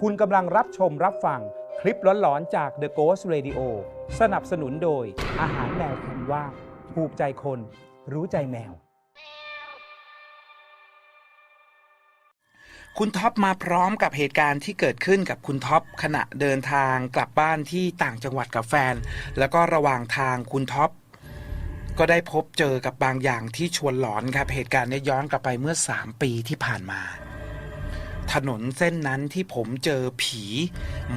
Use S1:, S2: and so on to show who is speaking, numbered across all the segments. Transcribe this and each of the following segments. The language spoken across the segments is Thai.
S1: คุณกำลังรับชมรับฟังคลิปหลอนๆจาก The Ghost Radio สนับสนุนโดย อาหารแมวคุณว่าถูกใจคน รู้ใจแมว
S2: คุณท็อปมาพร้อมกับเหตุการณ์ที่เกิดขึ้นกับคุณท็อปขณะเดินทางกลับบ้านที่ต่างจังหวัดกับแฟน แล้วก็ระหว่างทางคุณท็อปก็ได้พบเจอกับบางอย่างที่ชวนหลอนครับ เหตุการณ์เนี้ย้อนกลับไปเมื่อ 3 ปีที่ผ่านมา ถนนเส้นนั้นที่ผมเจอผี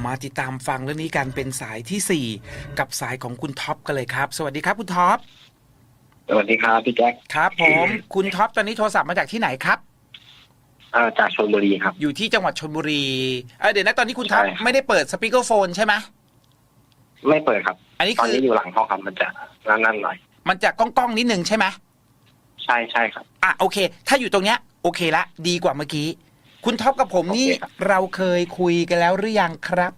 S2: มาติดตามฟังเรื่องนี้กันเป็นสายทีสี่ 4 กับสายของคุณท็อปกันเลยครับ สวัสดีครับคุณท็อป
S3: สวัสดีครับพี่แจ็ค
S2: ครับผมคุณท็อปตอนนี้โทรศัพท์มาจากที่ไหนครับ
S3: เอ่อจากชลบุรีครับ
S2: อยู่ที่จังหวัดชนบุรีเอ้ยเดี๋ยวนะตอนนี้คุณท็อป
S3: ใช่ครับ
S2: ไม่ได้เปิดสปีกเกอร์โฟนใช่ไหม
S3: ไม่เปิดครับ
S2: อันนี้
S3: ตอน
S2: คือ
S3: นี้อยู่หลังห้องครับมันจะนั่นๆหน่อย
S2: มันจะก้องก้องๆนิดนึงใช่ไหม
S3: ใช่ใช่ครับ
S2: อะโอเค ถ้าอยู่ตรงเนี้ย โอเคละ ดีกว่าเมื่อกี้ คุณท็อปกับผมนี่
S3: โอเคครับ
S2: เราเคยคุยกันแล้วหรือยังครับ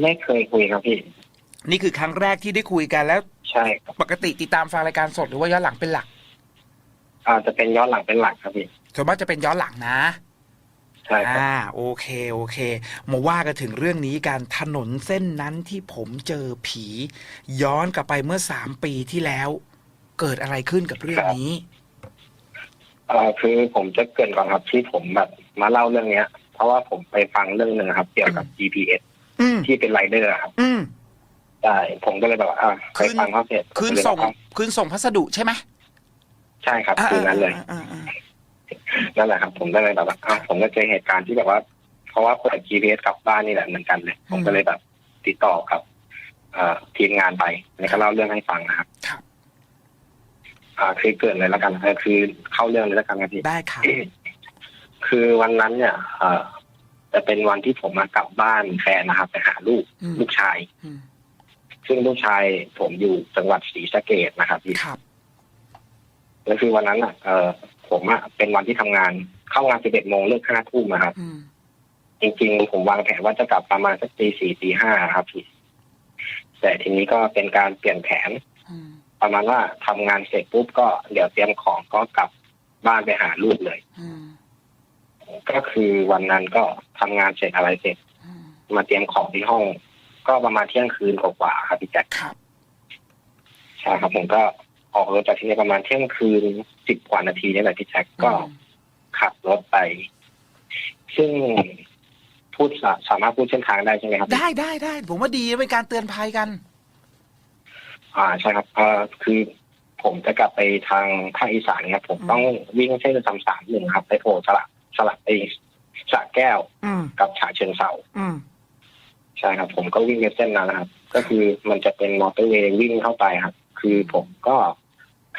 S3: ไม่เคยคุยครับพี่
S2: นี่คือครั้งแรกที่ได้คุยกันแล้ว
S3: ใช่ครับ
S2: ปกติติดตามฟังรายการสดหรือว่าย้อนหลังเป็นหลัก
S3: อ่าจะเป็นย้อนหลังเป็นหลักครับพี่
S2: ส่วนมากจะเป็นย้อนหลังนะ
S3: ใช่ครับ
S2: อ่าโอเคโอเคมาว่ากันถึงเรื่องนี้กันถนนเส้นนั้นที่ผมเจอผี ย้อนกลับไปเมื่อสามปีที่แล้ว เกิดอะไรขึ้นกับเรื่องนี้
S3: เอ่อคือผมจะเกรินก่อนครับที่ผมแบบ มาเล่าเรื่องเนี้ย เพราะว่าผมไปฟังเรื่องหนึ่งครับ เกี่ยวกับ GPS
S2: อืม
S3: ที่เป็นไรเดอร์ครับ
S2: อืม
S3: ใช่ผมก็เลยแบบว่าอ่า
S2: คื
S3: ไป
S2: น
S3: ฟังเขาเสร็จ
S2: คืน
S3: ผมก็เลย
S2: ส่ง
S3: แบบอะ
S2: คืนส่งพัสดุใช่ไหม
S3: ใช่ครับคืนนั้นเลย
S2: อ่าอ่าอ่า
S3: นั่นแหละครับ ผมก็เลยแบบว่าอะผมก็เจอเหตุการณ์ที่แบบว่า เพราะว่าเปิด GPS กลับบ้านนี่แหละเหมือนกันเลย ผมก็เลยแบบติดต่อกับเอ่อทีมงานไปแล้วก็เล่าเรื่องให้ฟังนะครับ
S2: ครับ
S3: อ่าคือเกิดเลยแล้วกันเออคือเข้าเรื่องเลยแล้วกันครับพี่
S2: ได้ครับ
S3: คือวันนั้นเนี่ยเอ่อจะเป็นวันที่ผมมากลับบ้านแฟนนะครับไปหาลูก
S2: อืม
S3: ลูกชาย
S2: อืม
S3: ซึ่งลูกชายผมอยู่จังหวัดศรีสะเกดนะครับพี่
S2: ครับ
S3: แล้วคือวันนั้นอะเอ่อผมอะเป็นวันที่ทำงานเข้างานสิบเอ็ดโมงเลิกห้าทุ่มนะครับ
S2: อืม
S3: จริงๆ ผมวางแผนว่าจะกลับประมาณสักตีสี่ตีห้าครับพี่แต่ทีนี้ก็เป็นการเปลี่ยนแผน
S2: อืม
S3: ประมาณว่าทำงานเสร็จปุ๊บก็เดี๋ยวเตรียมของก็กลับบ้านไปหาลูกเลย
S2: อืม
S3: ก็คือวันนั้นก็ทำงานเสร็จอะไรเสร็จ
S2: อืม
S3: มาเตรียมของที่ห้อง ก็ประมาณเที่ยงคืนกว่าๆครับพี่แจ็ค
S2: ครับ
S3: ใช่ครับผมก็ออกรถจากที่นี่ประมาณเที่ยงคืนสิบกว่านาทีนี่แหละพี่แจ็คก็
S2: อืม
S3: ขับรถไป ซึ่งพูดสาสามารถพูดเส้นทางได้ใช่ไหมครับ
S2: ได้ได้ได้ผมว่าดีเป็นการเตือนภัยกัน
S3: อ่าใช่ครับเอ่อคือผมจะกลับไปทางภาคอีสานครับผม
S2: อืม
S3: ต้องวิ่งเส้นสามสามหนึ่งครับ ไปโผล่สลับ สลับไปสระแก้ว
S2: อืม
S3: กับฉะเชิงเซา
S2: อืม
S3: ใช่ครับ ผมก็วิ่งในเส้นนั้นนะครับ ก็คือมันจะเป็นมอเตอร์เวย์วิ่งเข้าไปครับ คือผมก็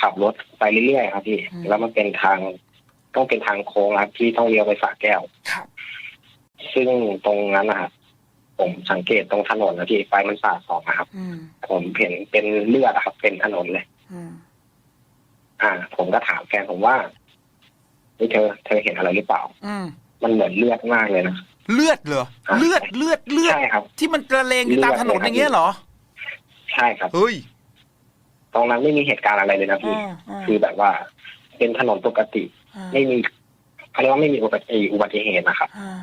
S3: ขับรถไปเรื่อยๆครับพี่
S2: อืม
S3: แล้วมันเป็นทาง ต้องเป็นทางโค้งครับที่ต้องเลี้ยวไปสระแก้ว
S2: ครับ
S3: ซึ่งตรงนั้นนะครับผมสังเกตตรงถนนนะพี่ไฟมันสาดสองนะครับ
S2: อืม
S3: ผมเห็นเป็นเลือดอะครับ เป็นถนนเลย
S2: อืม
S3: อ่า ผมก็ถามแฟนผมว่า นี่เธอ เธอเห็นอะไรหรือเปล่า
S2: อืม
S3: มันเหมือนเลือดมากเลยนะ
S2: เลือดเหรอ
S3: ครับ
S2: เลือดเลือดเลือด
S3: ใช่ครับ
S2: ที่มันกระเลงอยู่ตามถนนอย่างเงี้ยเหรอ
S3: ใช่ครับ
S2: เฮ้ย
S3: ตรงนั้นไม่มีเหตุการณ์อะไรเลยนะพี่ คือแบบว่า เป็นถนนปกติ ไม่มีเขาเรียกว่าไม่มีอุบัติอุบัติเหตุนะครับ
S2: อ่า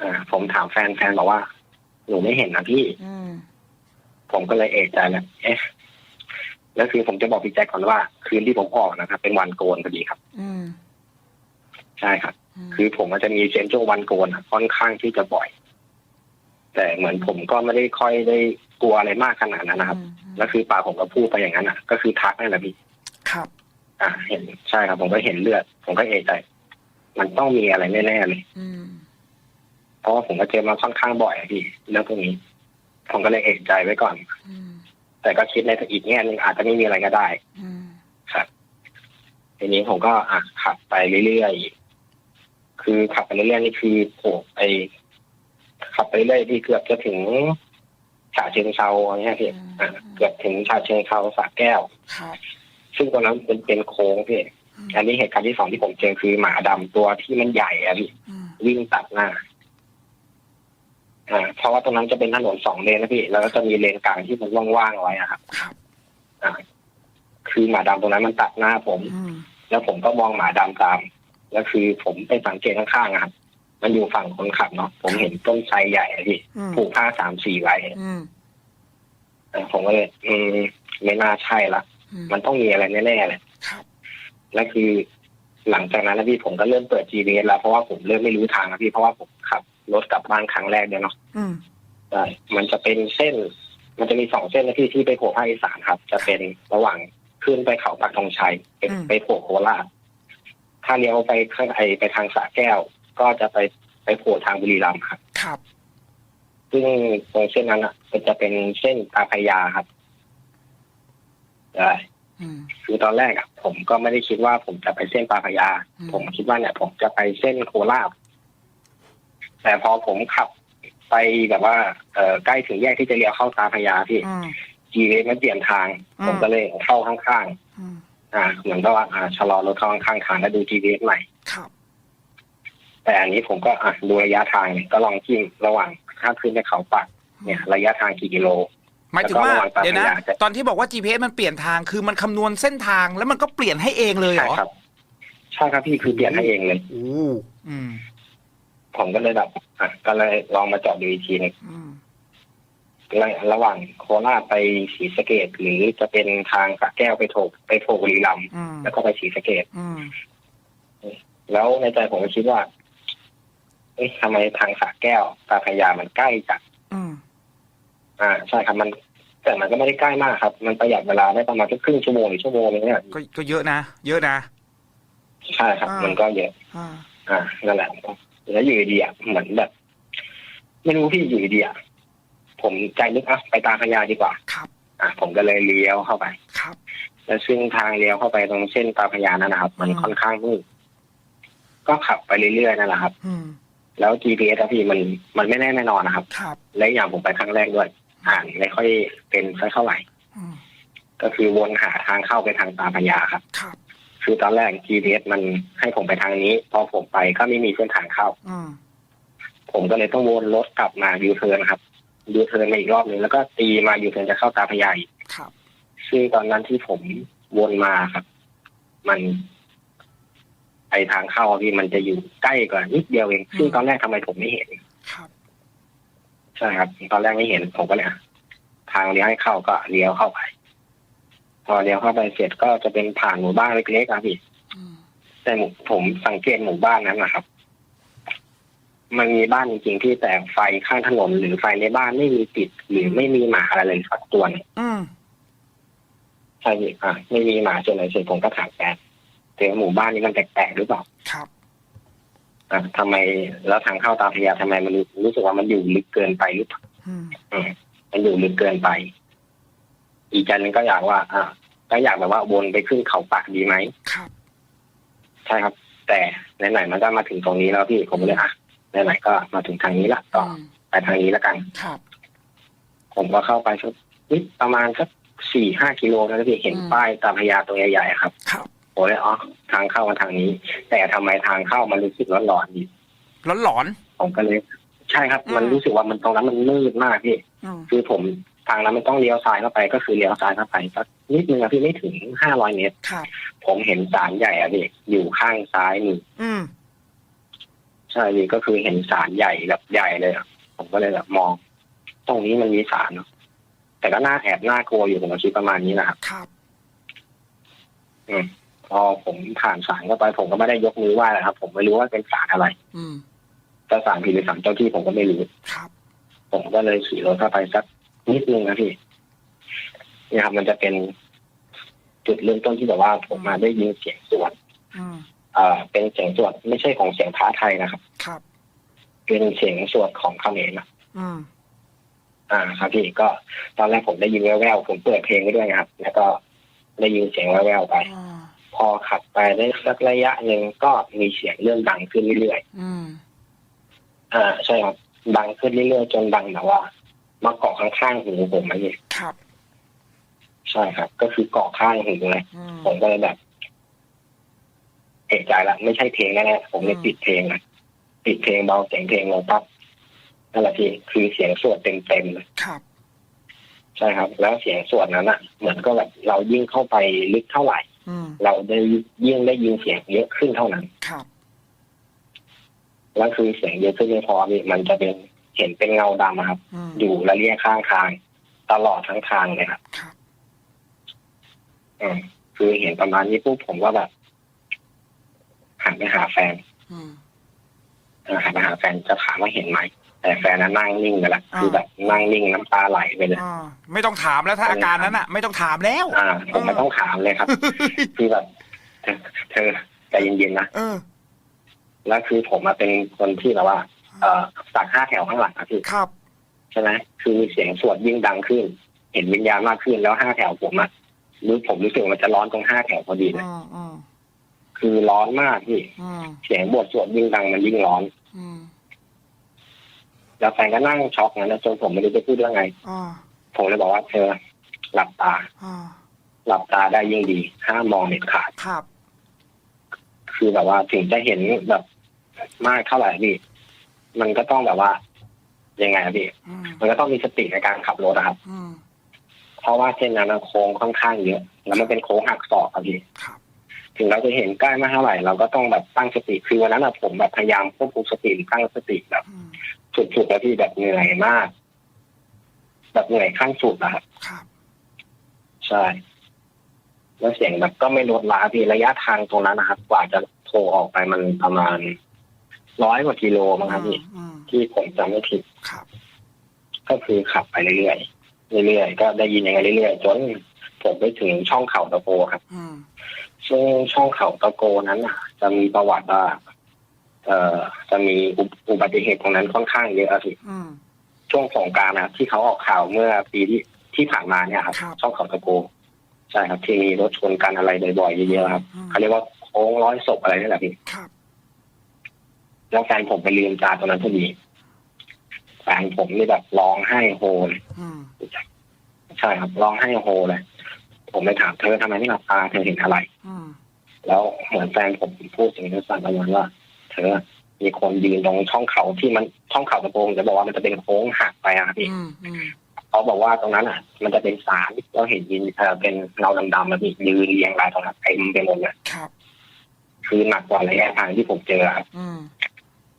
S3: อ่าผมถามแฟนแฟนบอกว่า หนูไม่เห็นนะพี่
S2: อืม
S3: ผมก็เลยเอะใจแล้วเอ๊ะแล้วคือผมจะบอกพี่แจ็คก่อนว่า คืนที่ผมออกนะครับ เป็นวันโกนพอดีครับ
S2: อืม
S3: ใช่ครับ
S2: ม
S3: คือผมมันจะมีเซนช่วงวันโกนอะค่อนข้างที่จะบ่อย แต่เหมือนผมก็ไม่ได้ค่อยได้กลัวอะไรมากขนาดนั้นนะครับ
S2: อืม
S3: แล้วคือปากผมก็พูดไปอย่างนั้นอะ ก็คือทักนั่นแหละพี่
S2: ครับ
S3: อ่าเห็นใช่ครับ ผมก็เห็นเลือด ผมก็เอะใจมันต้องมีอะไรแน่ๆเลย
S2: อืม
S3: เพราะว่าผมก็เจอมาค่อนข้างบ่อยอะพี่เรื่องพวกนี้ ผมก็เลยเอะใจไว้ก่อน
S2: อืม
S3: แต่ก็คิดในอีกแง่หนึ่งอาจจะไม่มีอะไรก็ได้
S2: อืม
S3: ครับทีนี้ผมก็อะขับไปเรื่อยๆ คือขับไปเรื่อยๆนี่คือโอ้ไปขับไปเรื่อยที่เกือบจะถึงฉะเชิงเซาอย่างเงี้ยพี่อะเกือบถึงฉะเชิงเซาสระแก้ว
S2: ครับ
S3: ซึ่งตรงนั้นเป็นเป็นโค้งพี่
S2: อืม
S3: อันนี้เหตุการณ์ที่สองที่ผมเจอคือหมาดำตัวที่มันใหญ่อะพี่
S2: อืม
S3: วิ่งตัดหน้าอ่าเพราะว่าตรงนั้นจะเป็นถนนสองเลนนะพี่ แล้วก็จะมีเลนกลางที่มันว่างๆเอาไว้อะครับ
S2: ครับ
S3: อ่าคือหมาดำตรงนั้นมันตัดหน้าผม
S2: อืม
S3: แล้วผมก็มองหมาดำตาม แล้วคือผมไปสังเกตข้างๆอะครับ มันอยู่ฝั่งคนขับเนาะผมเห็นต้นไทรใหญ่อะพี่
S2: อืม
S3: ผูกผ้าสามสี่ไว้
S2: อืม
S3: เออผมก็เลยอืมไม่น่าใช่ละ
S2: อืม
S3: มันต้องมีอะไรแน่ๆเลย
S2: ครับ
S3: แล้วคือ หลังจากนั้นนะพี่ผมก็เริ่มเปิด GPS แล้วเพราะว่าผมเริ่มไม่รู้ทางนะพี่เพราะว่าผมขับรถกลับบ้านครั้งแรกเนี่ยเนาะ
S2: อืม
S3: ใช่มันจะเป็นเส้น มันจะมีสองเส้นนะพี่ที่ไปโผล่ภาคอีสานครับ จะเป็นระหว่างขึ้นไปเขาปักธงชัยไป
S2: อืม
S3: ไปโผล่โคราช ถ้าเลี้ยวไปข้างไอไปทางสระแก้ว ก็จะไปไปโผล่ทางบุรีรัมย์ครับ
S2: ครับ
S3: ซึ่งตรงเส้นนั้นอะมันจะเป็นเส้นตาพระยาครับใช่
S2: อืม
S3: คือตอนแรกอะ ผมก็ไม่ได้คิดว่าผมจะไปเส้นตาพระยา
S2: อืม
S3: ผมคิดว่าเนี่ย ผมจะไปเส้นโคราชแต่พอผมขับไปแบบว่าเออใกล้ถึงแยกที่จะเลี้ยวเข้าตาพระยาพี่
S2: อืม
S3: GPS มันเปลี่ยนทาง
S2: อืม
S3: ผมก็เลยเข้าข้าง
S2: อืม
S3: ๆ อ่าเหมือนกับว่าอ่าชะลอรถเข้าข้างๆทางแล้วดู GPS ใหม่
S2: ครับ
S3: แต่อันนี้ผมก็อะดูระยะทางเนี่ยก็ลองจิ้มระหว่างถ้าขึ้นไปเขาปักเนี่ย ระยะทางกี่กิโล
S2: หมายถึงว่า
S3: แล้วก็ระหว่างตา
S2: เดี๋ยวนะ
S3: พระยาจะ
S2: ตอนที่บอกว่า GPS มันเปลี่ยนทางคือมันคำนวณเส้นทางแล้วมันก็เปลี่ยนให้เองเลยเหร
S3: ใช่
S2: อ
S3: ครับใช่ครับพี่คือเปลี่ยนให้เองเลย
S2: โอ้อืม
S3: ผมก็เลยแบบอะก็เลยลองมาเจาะดูอีกทีหนึง
S2: อืม
S3: ระระหว่างโคราชไปศรีสะเกดหรือจะเป็นทางสระแก้วไปโถไปโถบุรีรัมย์
S2: อืม
S3: แล้วก็ไปศรีสะเกด
S2: อืม
S3: แล้วในใจผมก็คิดว่า เอ๊ะทำไมทางสระแก้วตาพระยามันใกล้จัง
S2: อืม
S3: อ่า ใช่ครับมัน แต่มันก็ไม่ได้ใกล้มากครับ มันประหยัดเวลาได้ประมาณแค่ครึ่งชั่วโมงหรือชั่วโมงนึงเนี่ย
S2: ก็ก็เยอะนะ เยอะนะ
S3: ใช่ครับ
S2: อ่ามั
S3: มันก็เยอะ
S2: อ่า
S3: อ่านั่นแหละแล้วอยู่ดีๆอะเหมือนแบบ ไม่รู้พี่อยู่ดีๆอะ ผมใจนึกอะไปตาพระยาดีกว่า
S2: ครับ
S3: อะผมก็เลยเลี้ยวเข้าไป
S2: ครับ
S3: แล้วซึ่งทางเลี้ยวเข้าไปตรงเส้นตาพระยานั่นนะครับ มัน
S2: อืม
S3: ค่อนข้างมืดก็ขับไปเรื่อยๆนั่นแหละครับ
S2: อืม
S3: แล้ว GPS อะพี่มันมันไม่แน่แน่นอนนะครับ
S2: ครับ
S3: และอย่างผมไปครั้งแรกด้วย อ่านไม่ค่อยเป็นสักเท่าไหร่
S2: อืม
S3: ก็คือวนหาทางเข้าไปทางตาพระยาครับ
S2: ครับ
S3: คือตอนแรก GPS มันให้ผมไปทางนี้ พอผมไปก็ไม่มีเส้นทางเข้า
S2: อืม
S3: ผมก็เลยต้องวนรถกลับมายูเทิร์นครับ ยูเทิร์นมาอีกรอบหนึ่งแล้วก็ตีมายูเทิร์นจะเข้าตาพระยาอีก
S2: ครับ
S3: ซึ่งตอนนั้นที่ผมวนมาครับ มันไอทางเข้าอะพี่มันจะอยู่ใกล้กว่านิดเดียวเองซึ่งตอนแรกทำไมผมไม่เห็น
S2: ครับ
S3: ใช่ครับ ตอนแรกไม่เห็นผมก็เลยอะทางเลี้ยวให้เข้าก็เลี้ยวเข้าไป พอเลี้ยวเข้าไปเสร็จก็จะเป็นผ่านหมู่บ้านเล็กๆครับพี่
S2: อืม
S3: แต่หมู่ผมสังเกตหมู่บ้านนั้นนะครับ มันมีบ้านจริงๆที่แต่ไฟข้างถนนหรือไฟในบ้านไม่มีติดหรือไม่มีหมาอะไรเลยสักตัวหนึง
S2: อืม
S3: ใช่พี่อะไม่มีหมาจนไหนเสร็จผมก็ถามแกเจอหมู่บ้านนี้มันแปลกๆหรือเปล่า
S2: ครับ
S3: อะทำไมแล้วทางเข้าตาพระยาทำไมมันรู้รู้สึกว่ามันอยู่ลึกเกินไปหรือเปล่า
S2: อืม
S3: อืมมันอยู่ลึกเกินไป อีกใจหนึงก็อยากว่า อะก็อยากแบบว่าวนไปขึ้นเขาปักดีไหม
S2: ครับ
S3: ใช่ครับ แต่ไหนๆมันก็มาถึงตรงนี้แล้วพี่ผมเลยอะ ไหนๆก็มาถึงทางนี้ละก็
S2: อืม
S3: ไปทางนี้แล้วกัน
S2: ครับ
S3: ผมก็เข้าไปสักนิดประมาณสักสี่ห้ากิโลนะพี่เห็น
S2: อืม
S3: ป้ายตาพระยาตัวใหญ่ๆครับ
S2: ครับ
S3: ผมเลยอ๋อทางเข้ามาทางนี้ แต่ทำไมทางเข้ามันรู้สึกร้อนๆดี
S2: ร้อนหลอน
S3: ผมก็เลยใช่ครับ
S2: อืม
S3: มันรู้สึกว่ามันตรงนั้นมันมืดมากพี่
S2: อืม
S3: คือผมทางนั้นมันต้องเลี้ยวซ้ายเข้าไป ก็คือเลี้ยวซ้ายเข้าไปสักนิดนึงอะพี่ไม่ถึงห้าร้อยเมตร
S2: ครับ
S3: ผมเห็นศาลใหญ่อะพี่อยู่ข้างซ้ายมือ
S2: อืม
S3: ใช่พี่ก็คือเห็นศาลใหญ่แบบใหญ่เลยอะผมก็เลยแบบมอง ตรงนี้มันมีศาลเนาะแต่ก็น่าแอบน่ากลัวอยู่ผมก็คิดประมาณนี้นะครับ
S2: ครับ
S3: พอผมผ่านศาลเข้าไป ผมก็ไม่ได้ยกมือไหว้นะครับ ผมไม่รู้ว่าเป็นศาลอะไร
S2: อืม
S3: จะศาลผีหรือศาลเจ้าที่ผมก็ไม่รู้
S2: ครับ
S3: ผมก็เลยขี่รถเข้าไปสักนิดนึงนะพี่เนี่ยครับมันจะเป็นจุดเริ่มต้นที่แบบว่าผมมาได้ยินเสียงสวด
S2: อืม
S3: เอ่อเป็นเสียงสวดไม่ใช่ของเสียงพระไทยนะครับ
S2: ครับ
S3: เป็นเสียงสวดของเขมรนะ
S2: อืม
S3: อ่าครับพี่ก็ตอนแรกผมได้ยินแว่วๆผมเปิดเพลงไปด้วยนะครับ แล้วก็ได้ยินเสียงแว่วๆไป
S2: อ่า
S3: พอขับไปได้สักระยะหนึ่งก็มีเสียงเริ่มดังขึ้นเรื่อย
S2: อืม
S3: ๆอ่าใช่ครับดังขึ้นเรื่อยๆจนดังแบบว่า มาเกาะข้างๆหูผมนะพี่
S2: ครับ
S3: ใช่ครับ ก็คือเกาะข้างหูเลย
S2: อืม
S3: ผมก็เลยแบบ เอกใจละไม่ใช่เพลงแน่ๆผมเลย
S2: อืม
S3: ปิดเพลงนะปิดเพลงเบาเสียงเพลงลงปั๊บนั่นแหละพี่คือเสียงสวดเต็มๆเลย
S2: ครับ
S3: ใช่ครับ แล้วเสียงสวดนั้นอะ เหมือนก็แบบเรายิ่งเข้าไปลึกเท่าไหร่
S2: อืม
S3: เราได้ยิ่งได้ยินเสียงเยอะขึ้นเท่านั้น
S2: ครับ
S3: แล้วคือเสียงเยอะขึ้นไม่พอพี่มันจะเป็นเห็นเป็นเงาดำอะครับ
S2: อืม
S3: อยู่ระเลียข้างทาง ตลอดทั้งทางเลยครับ
S2: ครับ
S3: อืมคือเห็นประมาณนี้ปุ๊บผมก็แบบ หันไปหาแฟน
S2: อืม
S3: เออหันไปหาแฟนจะถามว่าเห็นไหมแต่แฟนนั้นนั่งนิ่งไปละ
S2: อ่า
S3: คือแบบนั่งนิ่งน้ำตาไหลไปเลย
S2: อ่าไม่ต้องถามแล้วถ้าอาการนั้นอะ ไม่ต้องถามแล้ว
S3: อ่าผมไม่ต้องถามเลยครับ คือแบบเธอเธอใจเย็นๆนะ
S2: เออ
S3: แล้วคือผมมาเป็นคนที่แบบว่า เอ่อสักห้าแถวข้างหลังอะพี่
S2: ครับ
S3: ใช่ไหมคือมีเสียงสวดยิ่งดังขึ้น เห็นวิญญาณมากขึ้นแล้วห้าแถวผมอะรู้ผมรู้สึกว่ามันจะร้อนตรงห้าแถวพอดีเลย
S2: อืมอืม
S3: คือร้อนมากพี่
S2: อืม
S3: เสียงบทสวดยิ่งดังมันยิ่งร้อน
S2: อืม
S3: แล้วแฟนก็นั่งช็อกนั้นนะจนผมไม่รู้จะพูดว่าไง
S2: อ่า
S3: ผมเลยบอกว่าเธอหลับตา
S2: อ่า
S3: หลับตาได้ยิ่งดีห้ามมองเด็ดขาด
S2: ครับ
S3: คือแบบว่าถึงจะเห็นแบบมากเท่าไหร่พี่ มันก็ต้องแบบว่า ยังไงอะพี่
S2: อืม
S3: มันก็ต้องมีสติในการขับรถนะครับ
S2: อืม
S3: เพราะว่าเส้นนั้นนะโค้งค่อนข้างเยอะ แล้วมันเป็นโค้งหักศอกครับพี่
S2: ครับ
S3: ถึงเราจะเห็นใกล้มากเท่าไหร่เราก็ต้องแบบตั้งสติคือวันนั้นอะผมแบบพยายามควบคุมสติตั้งสติแบบ
S2: อืม
S3: สุดๆแล้วพี่แบบเหนื่อยมาก แบบเหนื่อยขั้นสุดนะครับ
S2: ครับ
S3: ใช่แล้วเสียงแบบก็ไม่ลดล้าพี่ระยะทางตรงนั้นนะครับ กว่าจะโทรออกไปมันประมาณร้อยกว่ากิโลมั้งครับพี่
S2: อืม
S3: ที่ผมจำไม่ผิด
S2: ครับ
S3: ก็คือขับไปเรื่อยๆเรื่อยๆก็ได้ยินอย่างไงเรื่อยๆจนผมไปถึงช่องเขาตะโกครับ
S2: อืม
S3: ซึ่งช่องเขาตะโกนั้นน่ะ จะมีประวัติว่าเอ่อจะมีอุบอุบัติเหตุตรงนั้นค่อนข้างเยอะอะพี่
S2: อืม
S3: ช่วงสงกรารนะครับที่เขาออกข่าวเมื่อปีที่ที่ผ่านมาเนี่ยครับ
S2: ครับ
S3: ช่องเขาตะโกใช่ครับ ที่มีรถชนกันอะไรบ่อยๆเยอะๆครับ
S2: อืม
S3: เขาเรียกว่าโค้งร้อยศพอะไรนี่แหละพี่
S2: ครับ
S3: แล้วแฟนผมไปลืมตาตรงนั้นพอดีแฟนผมนี่แบบร้องไห้โฮเลย
S2: อืม
S3: ใช่ครับร้องไห้โฮเลย ผมไปถามเธอทำไมไม่หลับตาเธอเห็นอะไร
S2: อืม
S3: แล้วเหมือนแฟนผมพูดสิ่งที่สั่นประมาณว่า เธอมีคนยืนตรงช่องเขาที่มันช่องเขาตะโกงจะบอกว่ามันจะเป็นโค้งหักไปอะครับพี่
S2: อืมอืม
S3: เขาบอกว่าตรงนั้นอะ มันจะเป็นสารเราเห็นยินเอ่อเป็นเงาดำๆแล้วมียืนเรียงรายตรงนั้นเต็มไปหมดเลย
S2: ครับ
S3: คือหนักกว่าระยะทางที่ผมเจอครับ
S2: อืม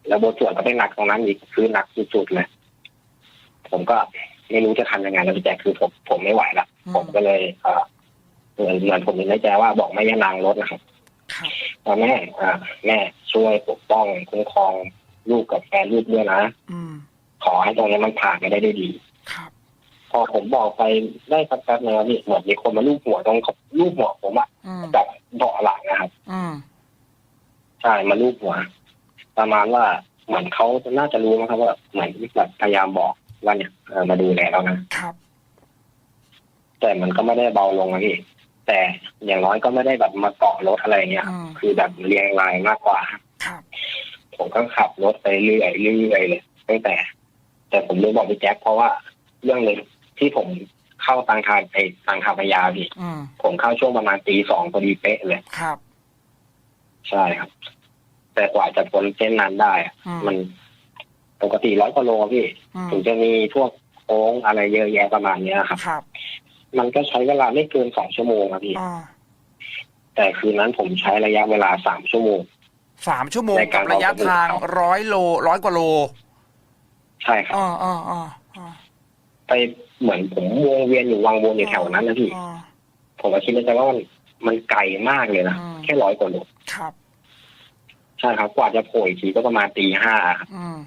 S3: แล้วบทสวดก็เป็นหนักตรงนั้นอีกคือหนักสุดๆเลยผมก็ไม่รู้จะทำยังไงแล้วพี่แจ๊คคือผมผมไม่ไหวละ
S2: อื
S3: ผมก็เลยเอ่อ เหมือนเหมือนผมมีในใจว่าบอกแม่ย่านางรถนะครับ
S2: ครับ
S3: ว่าแม่อ่าแม่ช่วยปกป้องคุ้มครองลูกกับแฟนลูกด้วยนะ
S2: อืม
S3: ขอให้ตรงนี้มันผ่านไปได้ด้วยดี
S2: ครับ
S3: พอผมบอกไปได้สักแป๊บนึงแล้วนี่เหมือนมีคนมาลูบหัวตรงลูบหัวผมอะ
S2: อืม
S3: จากเบาะหลังนะครับ
S2: อืม
S3: ใช่มาลูบหัว ประมาณว่าเหมือนเขาน่าจะรู้นะครับ ว่าเหมือนแบบพยายามบอกว่าเนี่ยเออมาดูแลเรานะครับ แต่มันก็ไม่ได้เบาลงนะพี่ แต่อย่างน้อยก็ไม่ได้แบบมาเกาะรถอะไรเงี้ย
S2: อืม
S3: คือแบบเรียงรายมากกว่า
S2: ครับ
S3: ผมก็ขับรถไปเรื่อยๆเรื่อยๆเลยตั้งแต่ แต่ผมเลยบอกพี่แจ็คเพราะว่าเรื่องหนึ่งที่ผมเข้าตังคาไอ้ตังคาพยาพี่
S2: อืม
S3: ผมเข้าช่วงประมาณตีสองพอดีเป๊ะเลย
S2: ครับ
S3: ใช่ครับ แต่กว่าจะพ้นเส้นนั้นได้อะ
S2: อืม
S3: มันปกติร้อยกว่าโลพี่
S2: อืม
S3: ถึงจะมีพวกโค้งอะไรเยอะแยะประมาณเนี้ยครับ
S2: ครับ
S3: มันก็ใช้เวลาไม่เกินสองชั่วโมงครับพี่
S2: อ่า
S3: แต่คืนนั้นผมใช้ระยะเวลาสามชั่วโมง
S2: สามชั่วโมง
S3: ใน
S2: กั
S3: กา
S2: บ
S3: ร
S2: ระยะ
S3: ออกสำรวจ
S2: ทาง
S3: ครับ
S2: ร้อยโลร้อยกว่าโล
S3: ใช่ครับ
S2: อ่าอ่าอ่าอ่า
S3: ไปเหมือนผมวงเวียนอยู่วังวนอยู่แถวนั้นนะพี่
S2: อ่า
S3: ผมก็คิดในใจว่ามันมันไกลมากเลยนะ
S2: อืม
S3: แค่ร้อยกว่าโล
S2: ครับ
S3: ใช่ครับกว่าจะโผล่อีกทีก็ประมาณตีห้าครับ
S2: อืม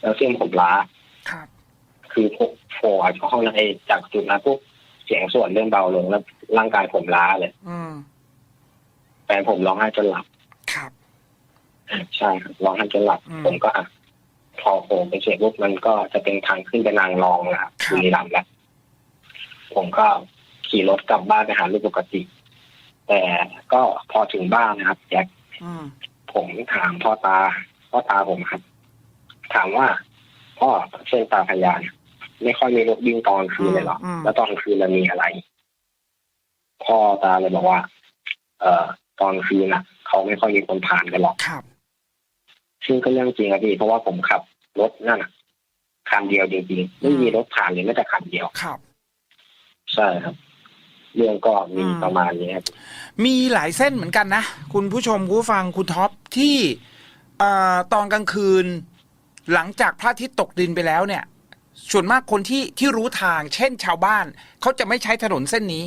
S3: แล้วซึ่งผมล้า
S2: ครับ
S3: คือพวกโผล่จากห้องนั้นไอ้จากจุดนั้นปุ๊บ เสียงส่วนเริ่มเบาลงแล้วร่างกายผมล้าเลย
S2: อืม
S3: แฟนผมร้องไห้จนหลับ
S2: ครับ
S3: ใช่ครับร้องไห้จนหลับ
S2: อืม
S3: ผมก็อะพอโผล่ไปเสร็จปุ๊บมันก็จะเป็นทางขึ้นไปนางรองแล้วครับ
S2: ครับ
S3: บุรีรัมย์แล้วผมก็ขี่รถกลับบ้านไปหาลูกปกติ แต่ก็พอถึงบ้านนะครับแจ็ค
S2: อืม
S3: ผมถามพ่อตา พ่อตาผมครับ ถามว่า พ่อเส้นตาพญาเนี่ย ไม่ค่อยมีรถวิ่งตอนคืนเลยเหรอ
S2: อืม
S3: แล้วตอนคืนมันมีอะไร พ่อตาเลยบอกว่า เอ่อ ตอนคืนน่ะ เขาไม่ค่อยมีคนผ่านกันหรอก
S2: ครับ
S3: ซึ่งก็เรื่องจริงอะพี่เพราะว่าผมขับรถนั่นน่ะคันเดียวจริงๆไม่มีรถผ่านเลยแม้แต่คันเดียว
S2: ครับ
S3: ใช่ครับ เรื่องก็มี
S2: อืม
S3: ประมาณนี้ครับ
S2: มีหลายเส้นเหมือนกันนะคุณผู้ชมคุณผู้ฟังคุณท็อปที่อ่าตอนกลางคืน หลังจากพระอาทิตย์ตกดินไปแล้วเนี่ย ส่วนมากคนที่ที่รู้ทาง เช่นชาวบ้านเขาจะไม่ใช้ถนนเส้นนี้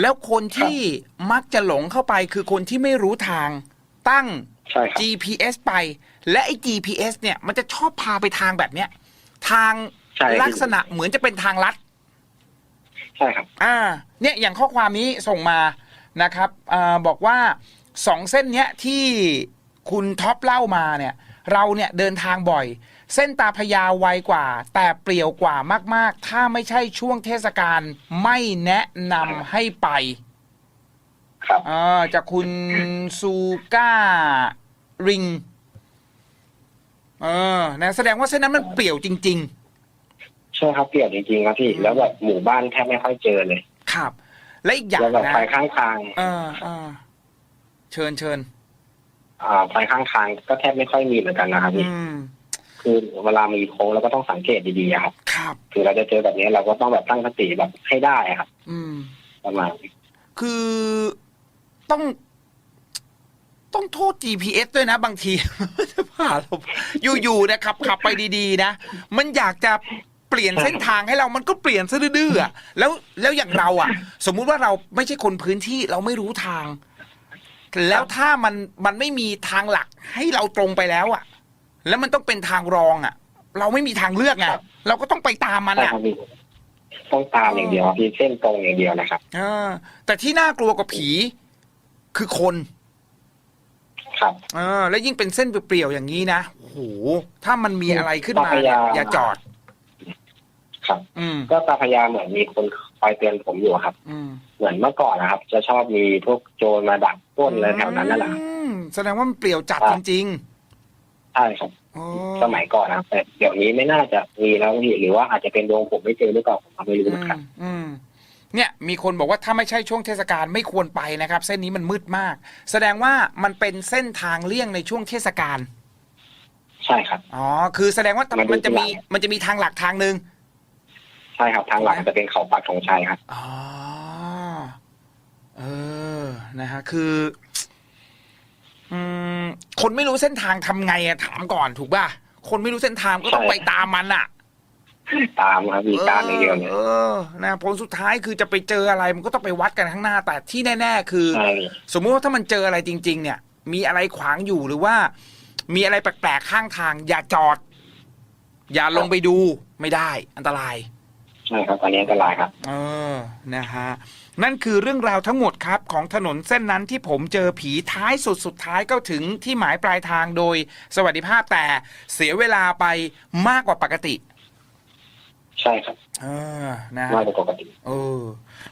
S2: แล้วคนที่มักจะหลงเข้าไปคือคนที่ไม่รู้ทางตั้ง
S3: ใช่ครับ
S2: GPS ไป และไอ้ GPS เนี่ย มันจะชอบพาไปทางแบบเนี้ย ทาง
S3: ใช่ครับ
S2: ลักษณะเหมือนจะเป็นทางลัด
S3: ใช่ครับ
S2: อ่า เนี่ยอย่างข้อความนี้ส่งมานะครับอาบอกว่าสองเส้นเนี้ยที่คุณท็อปเล่ามาเนี่ย เราเนี่ยเดินทางบ่อย เส้นตาพระยาไวกว่า แต่เปลี่ยวกว่ามาก ๆ ถ้าไม่ใช่ช่วงเทศกาลไม่แนะนำให้ไป
S3: ครับ
S2: อ่าจากคุณซูก้าริง เออนะแสดงว่าเส้นนั้นมันเปลี่ยวจริง
S3: ใช่ครับเปลี่ยวจริงๆครับพี่ แล้วแบบหมู่บ้านแทบไม่ค่อยเจอเลย
S2: ๆ ครับ และอีกอย่าง
S3: แล้วแบบ
S2: นะ
S3: ไฟข้างทาง
S2: เออเออเชิญเชิญ
S3: อ่าไฟข้างทางก็แทบไม่ค่อยมีเหมือนกันนะครับพี่
S2: อืม
S3: คือเวลามีโค้งเราก็ต้องสังเกตดีๆอะครับ
S2: ครับ
S3: คือเราจะเจอแบบนี้เราก็ต้องแบบตั้งสติแบบให้ได้อะครับ
S2: อืม
S3: ประมาณนี้
S2: คือต้อง ต้องโทษ GPS ด้วยนะ บางทีจะพาเราอยู่ๆนะขับขับไปดีๆ นะ มันอยากจะเปลี่ยนเส้นทางให้เรามันก็เปลี่ยนซะดื้อๆอะแล้วแล้วอย่างเราอะ สมมุติว่าเราไม่ใช่คนพื้นที่เราไม่รู้ทาง แล้วถ้ามันมันไม่มีทางหลักให้เราตรงไปแล้วอะ แล้วมันต้องเป็นทางรองอะ เราไม่มีทางเลือกไงเราก็ต้องไปตามมัน
S3: ใช่
S2: อะ
S3: ครับพี่ต้องตามอย่างเดียวครับพี่เส้นตรงอย่างเดียวนะครับ
S2: เออ แต่ที่น่ากลัวกว่าผีคือคน
S3: ครับ
S2: เออแล้วยิ่งเป็นเส้นเปลี่ยวๆอย่างนี้นะโอ้โหถ้ามันมีอะไรขึ้นมา
S3: ตาพ
S2: เนี่ย
S3: ญา
S2: อย่าจอด
S3: ครับ
S2: อืม
S3: ก็ตาพญาเหมือนมีคนคอยเตือนผมอยู่ครับ
S2: อืม
S3: เหมือนเมื่อก่อนนะครับ จะชอบมีพวกโจรมาดักปล้นอะไรแถวนั้นนั่นแหละ
S2: อืมแสดงว่ามันเปลี่ยวจัด
S3: ครั
S2: จ
S3: บ
S2: ริง
S3: ใช่ครับ
S2: ๆโอ้
S3: สมัยก่อนนะครับแต่เดี๋ยวนี้ไม่น่าจะมีแล้วพี่หรือว่าอาจจะเป็นดวงผมไม่เจอหรือเปล่าผมก็ไม่รู้
S2: อื
S3: เหมือน
S2: ม
S3: กัน
S2: อืมเนี่ยมีคนบอกว่าถ้าไม่ใช่ช่วงเทศกาลไม่ควรไปนะครับ เส้นนี้มันมืดมาก แสดงว่ามันเป็นเส้นทางเลี่ยงในช่วงเทศกาล
S3: ใช่ครับ
S2: อ๋อคือแสดงว่า
S3: มันดู
S2: มันจะมี
S3: ทีหลัง
S2: มันจะมีทางหลักทางหนึ่ง
S3: ใช่ครับทางหลักจะเป็นเขาปักธงชัยครับ
S2: อ๋อเออนะฮะคือ อืมคนไม่รู้เส้นทางทำไงอะถามก่อนถูกป่ะคนไม่รู้เส้นทางก็ต้อง
S3: ใช่
S2: ไปตามมันอะ
S3: ตามครับมีตามอย่างเดียวเลย
S2: เออนะผลสุดท้ายคือจะไปเจออะไรมันก็ต้องไปวัดกันข้างหน้าแต่ที่แน่ ๆ คือ
S3: ใช่
S2: สมมุติว่าถ้ามันเจออะไรจริง ๆ เนี่ย มีอะไรขวางอยู่หรือว่า มีอะไรแปลกๆข้างทาง อย่าจอด อย่าลงไปดูไม่ได้ อันตราย
S3: ใช่ครับอันนี้อันตรายครับ
S2: เออนะฮะ นั่นคือเรื่องราวทั้งหมดครับของถนนเส้นนั้นที่ผมเจอผีท้ายสุดสุดท้ายก็ถึงที่หมายปลายทางโดยสวัสดิภาพแต่เสียเวลาไปมากกว่าปกติ
S3: ใช่ครับ
S2: เออนะ
S3: มาก
S2: ฮะ
S3: กว่าปกติ
S2: เออ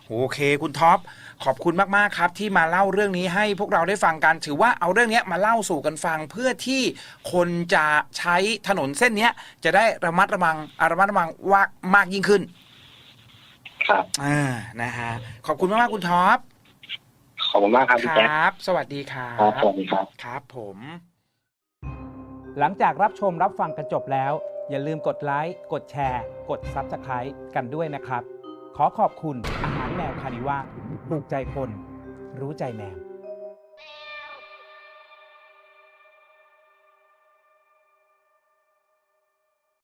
S2: โอเคคุณท็อปขอบคุณมากๆครับที่มาเล่าเรื่องนี้ให้พวกเราได้ฟังกัน ถือว่าเอาเรื่องเนี้ยมาเล่าสู่กันฟังเพื่อที่คนจะใช้ถนนเส้นเนี้ยจะได้ระมัดระวังระมัดระวังว่ามากยิ่งขึ้น
S3: ครับ
S2: อ่านะฮะขอบคุณมากๆคุณท็อป
S3: ขอบคุณมากครับ
S2: ค
S3: พี่แจ๊ค
S2: รับ สวัสดีครั
S3: ครับ
S2: บ
S3: สวัสดีครับ
S2: ครับผม
S1: หลังจากรับชมรับฟังกันจบแล้ว อย่าลืมกดไลค์ กดแชร์ กด Subscribe กันด้วยนะครับ ขอขอบคุณอาหารแมวคานิว่าถูกใจคน รู้ใจแมว